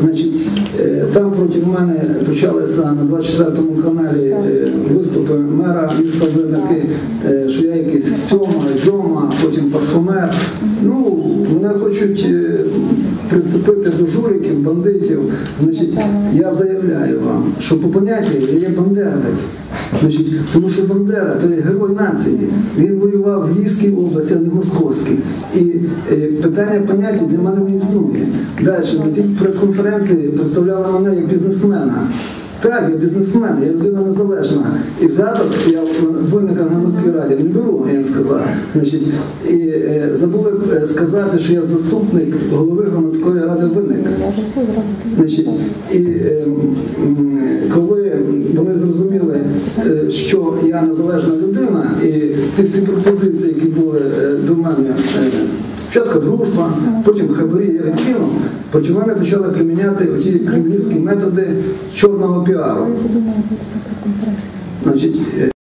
Значить, е, там проти мене почалися на 24 каналі е, виступи мера міста Винники, е, що я якийсь сьома, зьома, потім парфумер. Ну, Вони хочуть прицепити до жуліків, бандитів. Значить, я заявляю вам, що по поняття я є бандеровець. Значить, тому що Бандера то є герой нації. Він воював в Львівській області, а не в Московській. І е, питання поняття для мене не існує. Далі, на тій прес-конференції представляли мене як бізнесмена. Так, я бізнесмен, я людина незалежна. І взяток я в вольниках на міській раді не беру, я їм сказав. Значить, і е, забули е, сказати, що я заступник голови громадської ради винник. Значить, і е, коли вони зрозуміли, що я незалежна людина, і ці всі пропозиції, які були до мене, спочатку дружба, потім хабарі я відкинув, проти мене почали приміняти оті кремлівські методи чорного піару. Значить, е,